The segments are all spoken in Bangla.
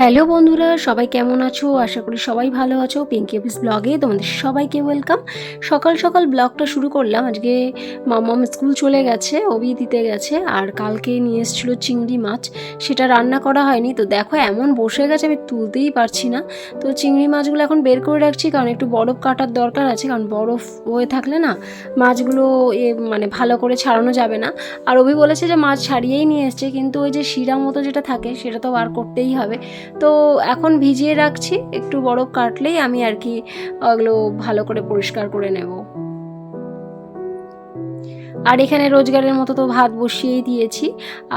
হ্যালো বন্ধুরা, সবাই কেমন আছো? আশা করি সবাই ভালো আছো। পিঙ্কি অফিস ব্লগে তোমাদের সবাইকে ওয়েলকাম সকাল সকাল ব্লগটা শুরু করলাম। আজকে মামাম স্কুল চলে গেছে অবি দিতে গেছে, আর কালকে নিয়ে এসেছিল চিংড়ি মাছ। সেটা রান্না করা হয়নি। তো দেখো, এমন বসে গেছে, আমি তুলতেই পারছি না। তো চিংড়ি মাছগুলো এখন বের করে রাখছি, কারণ একটু বরফ কাটার দরকার আছে, কারণ বরফ হয়ে থাকলে না মাছগুলো এ মানে ভালো করে ছাড়ানো যাবে না। আর অভি বলেছে যে মাছ ছাড়িয়েই নিয়ে এসছে, কিন্তু ওই যে শিরা মতো যেটা থাকে, সেটা তো বার করতেই হবে। তো এখন ভিজিয়ে রাখছি, একটু বরফ কাটলেই আমি আর কি ওগুলো ভালো করে পরিষ্কার করে নেব। আর এখানে রোজগারের মতো তো ভাত বসিয়েই দিয়েছি।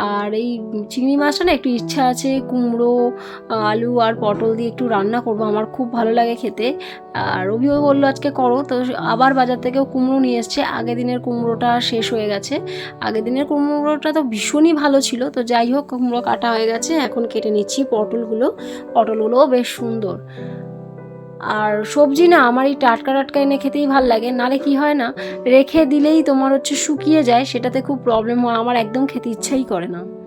আর এই চিংড়ি মাছটা না একটু ইচ্ছা আছে, কুমড়ো, আলু আর পটল দিয়ে একটু রান্না করব, আমার খুব ভালো লাগে খেতে। আর রবিও বলল আজকে করো, তো আবার বাজার থেকেও কুমড়ো নিয়ে এসছে। আগের দিনের কুমড়োটা শেষ হয়ে গেছে। আগের দিনের কুমড়োটা তো ভীষণই ভালো ছিল, তো যাই হোক, কুমড়ো কাটা হয়ে গেছে, এখন কেটে নিচ্ছি পটলগুলো। পটলগুলোও বেশ সুন্দর। আর সবজি না আমার এই টাটকা টাটকা এনে খেতেই ভালো লাগে, নালে কি হয় না, রেখে দিলেই তোমার হচ্ছে শুকিয়ে যায়, সেটাতে খুব প্রবলেম হয়, আমার একদম খেতে ইচ্ছাই করে না।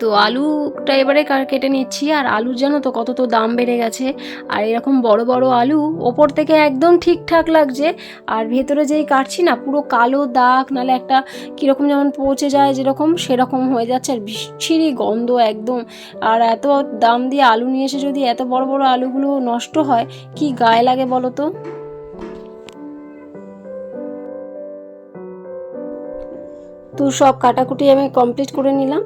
তো আলুটা এবারে কেটে নিচ্ছি, আর আলুর জানো তো কত তো দাম বেড়ে গেছে। আর এরকম বড় বড় আলু ওপর থেকে একদম ঠিকঠাক লাগছে। আর ভেতরে যেই কাটছি না, পুরো কালো দাগ, নালে একটা কীরকম যেমন পচে যায় যেরকম, সেরকম হয়ে যাচ্ছে। আর বিচ্ছিরি গন্ধ একদম। আর এত দাম দিয়ে আলু নিয়ে এসে যদি এত বড় বড় আলুগুলো নষ্ট হয়, কি গায়ে লাগে বলো তো? তো সব কাটাকুটি আমি কমপ্লিট করে নিলাম।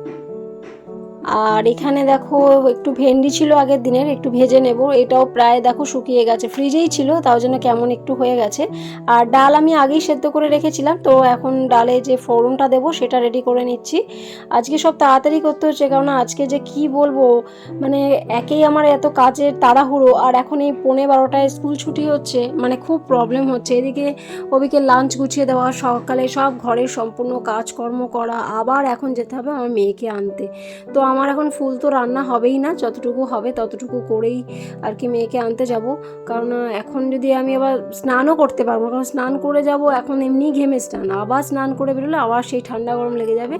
আর এখানে দেখো একটু ভেন্ডি ছিল আগের দিনের একটু ভেজে নেব। এটাও প্রায় দেখো শুকিয়ে গেছে। ফ্রিজেই ছিল তাও জন্য কেমন একটু হয়ে গেছে। আর ডাল আমি আগেই সেদ্ধ করে রেখেছিলাম তো এখন ডালে যে ফোড়নটা দেবো সেটা রেডি করে নিচ্ছি। আজকে সব তাড়াতাড়ি করতে হচ্ছে কারণ আজকে যে কি বলব মানে একেই আমার এত কাজের তাড়াহুড়ো। আর এখন এই পৌনে বারোটায় স্কুল ছুটি হচ্ছে মানে খুব প্রবলেম হচ্ছে। এদিকে ওদিকে লাঞ্চ গুছিয়ে দেওয়া সকালে সব ঘরের সম্পূর্ণ কাজকর্ম করা আবার এখন যেতে হবে আমার মেয়েকে আনতে। তো আমার এখন ফুল তো রান্না হবেই না, যতটুকু হবে ততটুকু করেই আর কি মেয়েকে আনতে যাব। কারণ এখন যদি আমি আবার স্নানও করতে পারব কারণ স্নান করে যাব, এখন এমনি ঘেমে স্নান, আবার স্নান করে বেরোলে আবার সেই ঠান্ডা গরম লেগে যাবে।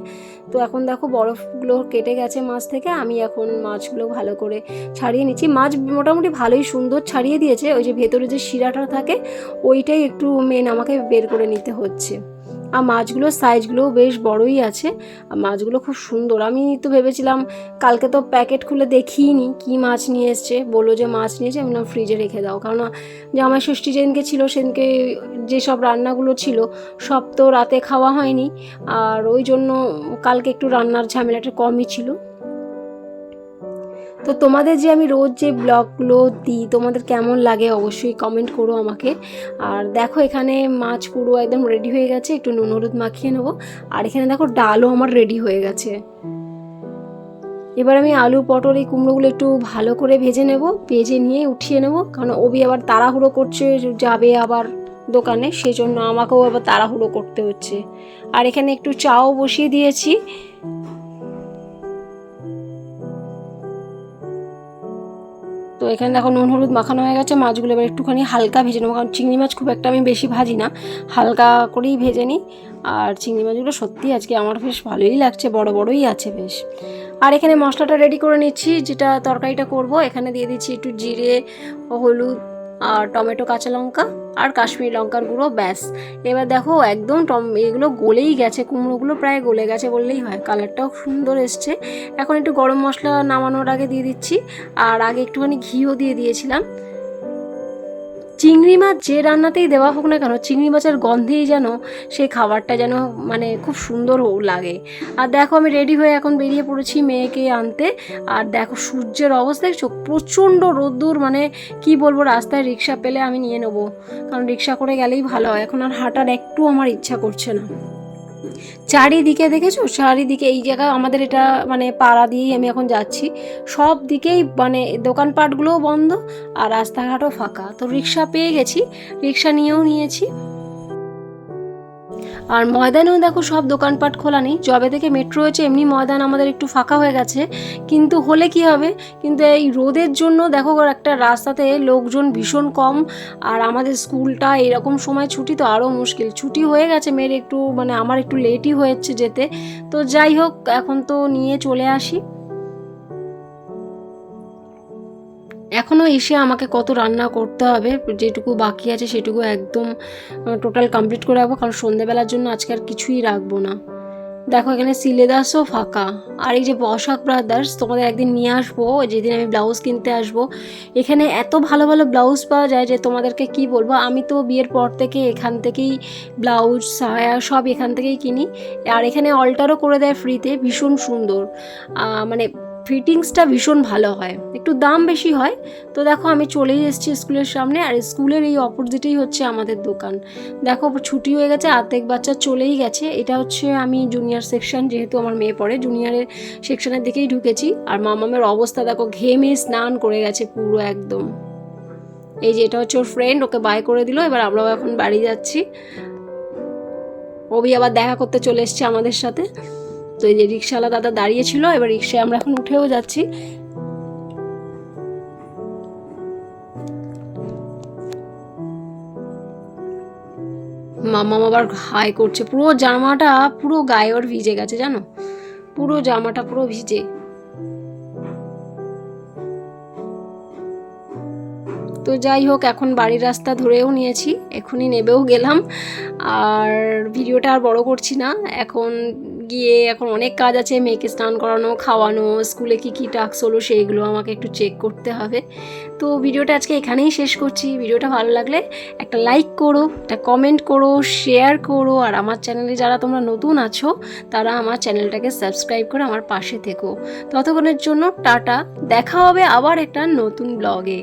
তো এখন দেখো বরফগুলো কেটে গেছে মাছ থেকে, আমি এখন মাছগুলো ভালো করে ছাড়িয়ে নিচ্ছি। মাছ মোটামুটি ভালোই সুন্দর ছাড়িয়ে দিয়েছে, ওই যে ভেতরে যে শিরাটা থাকে, ওইটাই একটু মেন আমাকে বের করে নিতে হচ্ছে। আর মাছগুলোর সাইজগুলোও বেশ বড়ই আছে। আর মাছগুলো খুব সুন্দর। আমি তো ভেবেছিলাম কালকে তো প্যাকেট খুলে দেখিনি কি মাছ নিয়ে এসছে। বলল যে মাছ নিয়েছে, আমি না ফ্রিজে রেখে দাও। কারণ জামাই ষষ্ঠী যেদিনকে ছিল, সেদিনকে যেসব রান্নাগুলো ছিল, সব তো রাতে খাওয়া হয়নি। আর ওই জন্য কালকে একটু রান্নার ঝামেলাটা কমই ছিল। তো তোমাদের যে আমি রোজ যে ব্লগগুলো দিই, তোমাদের কেমন লাগে অবশ্যই কমেন্ট করো আমাকে। আর দেখো এখানে মাছ পুরো একদম রেডি হয়ে গেছে, একটু নুন হলুদ মাখিয়ে নেব। আর এখানে দেখো ডালও আমার রেডি হয়ে গেছে। এবার আমি আলু, পটল এই কুমড়োগুলো একটু ভালো করে ভেজে নেব, ভেজে নিয়ে উঠিয়ে নেব। কারণ ওবি আবার তাড়াহুড়ো করছে, যাবে আবার দোকানে সেই জন্য আমাকেও আবার তাড়াহুড়ো করতে হচ্ছে। আর এখানে একটু চাও বসিয়ে দিয়েছি। তো এখানে দেখো নুন, হলুদ মাখানো হয়ে গেছে। মাছগুলো এবার একটুখানি হালকা ভেজে নেব, কারণ চিংড়ি মাছ খুব একটা আমি বেশি ভাজি না। হালকা করেই ভেজে নিই। আর চিংড়ি মাছগুলো সত্যি আজকে আমার বেশ ভালোই লাগছে, বড় বড়ই আছে বেশ। আর এখানে মশলাটা রেডি করে নিচ্ছি, যেটা তরকারিটা করব। এখানে দিয়ে দিচ্ছি একটু জিরে, হলুদ আর টমেটো, কাঁচা লঙ্কা আর কাশ্মীরি লঙ্কার গুঁড়ো, ব্যাস। এবার দেখো একদম টম, এগুলো গলেই গেছে, কুমড়োগুলো প্রায় গলে গেছে বললেই হয়, কালারটাও সুন্দর এসছে। এখন একটু গরম মশলা নামানোর আগে দিয়ে দিচ্ছি, আর আগে একটুখানি ঘিও দিয়ে দিয়েছিলাম। চিংড়ি মাছ যে রান্নাতেই দেওয়া হোক না কেন, চিংড়ি মাছের গন্ধেই যেন সেই খাবারটা যেন মানে খুব সুন্দর লাগে। আর দেখো আমি রেডি হয়ে এখন বেরিয়ে পড়েছি মেয়েকে আনতে। আর দেখো সূর্যের অবস্থা, দেখছ? প্রচণ্ড রোদ্দুর মানে কি বলব, রাস্তায় রিক্সা পেলে আমি নিয়ে নেব। কারণ রিক্সা করে গেলেই ভালো হয়, এখন আর হাঁটার একটু আমার ইচ্ছা করছে না। চারিদিকে দেখেছ? চারিদিকে এই জায়গায় আমাদের এটা মানে পাড়া দিয়েই আমি এখন যাচ্ছি। সব দিকেই মানে দোকানপাটগুলোও বন্ধ আর রাস্তাঘাটও ফাঁকা। তো রিক্সা পেয়ে গেছি। রিক্সা নিয়েও নিয়েছি। আর ময়দানেও দেখো সব দোকানপাট খোলা নেই। জবে থেকে মেট্রো হয়েছে, এমনি ময়দান আমাদের একটু ফাঁকা হয়ে গেছে। কিন্তু হলে কি হবে? কিন্তু এই রোদের জন্য দেখো একটা রাস্তাতে লোকজন ভীষণ কম। আর আমাদের স্কুলটা এরকম সময় ছুটি তো আরও মুশকিল। ছুটি হয়ে গেছে মেয়ের একটু মানে আমার একটু লেটই হয়েছে যেতে। তো যাই হোক, এখন তো নিয়ে চলে আসি। এখনও এসে আমাকে কত রান্না করতে হবে, যেটুকু বাকি আছে সেটুকু একদম টোটাল কমপ্লিট করে রাখব, কারণ সন্ধেবেলার জন্য আজকে আর কিছুই রাখব না। দেখো, এখানে সিলেদাসও ফাঁকা। আর এই যে বসাক ব্রাদার্স তোমাদের একদিন নিয়ে আসব যেদিন আমি ব্লাউজ কিনতে আসব। এখানে এত ভালো ভালো ব্লাউজ পাওয়া যায় যে তোমাদেরকে কি বলব, আমি তো বিয়ের পর থেকে এখান থেকেই ব্লাউজ সায়া সব এখান থেকেই কিনি। আর এখানে অল্টারও করে দেয় ফ্রিতে ভীষণ সুন্দর। মানে ফিটিংসটা ভীষণ ভালো হয়। একটু দাম বেশি হয়। তো দেখো, আমি চলেই এসেছি স্কুলের সামনে, আর স্কুলের এই অপোজিটেই হচ্ছে আমাদের দোকান। দেখো, ছুটি হয়ে গেছে, আর্ধেক বাচ্চা চলেই গেছে। এটা হচ্ছে আমি জুনিয়র সেকশন যেহেতু আমার মেয়ে পড়ে জুনিয়রের সেকশনের দিকেই ঢুকেছি। আর মামামের অবস্থা, দেখো, ঘেমে স্নান করে গেছে পুরো একদম। এই যে, এটা হচ্ছে ওর ফ্রেন্ড ওকে বাই করে দিল। এবার আমরাও এখন বাড়ি যাচ্ছি। ওবি আবার দেখা করতে চলে এসছে আমাদের সাথে। তো এই যে রিক্সাওয়ালা দাদা দাঁড়িয়ে ছিল এবার রিক্সায় আমরা এখন উঠেও যাচ্ছি। মামা আবার হাই করছে, পুরো জামাটা পুরো গায়ে ওর ভিজে গেছে, জানো? পুরো জামাটা পুরো ভিজে। তো যাই হোক, এখন বাড়ির রাস্তা ধরেও নিয়েছি, এখনই নেবেও গেলাম। আর ভিডিওটা আর বড় করছি না। এখন গিয়ে এখন অনেক কাজ আছে, মেয়েকে স্নান করানো, খাওয়ানো, স্কুলে কি কি টাস্ক হলো সেইগুলো আমাকে একটু চেক করতে হবে। তো ভিডিওটা আজকে এখানেই শেষ করছি। ভিডিওটা ভালো লাগলে একটা লাইক করো, একটা কমেন্ট করো শেয়ার করো, আর আমার চ্যানেলে যারা তোমরা নতুন আছো, তারা আমার চ্যানেলটাকে সাবস্ক্রাইব করে আমার পাশে থেকো। ততক্ষণের জন্য টাটা। দেখা হবে আবার একটা নতুন ব্লগে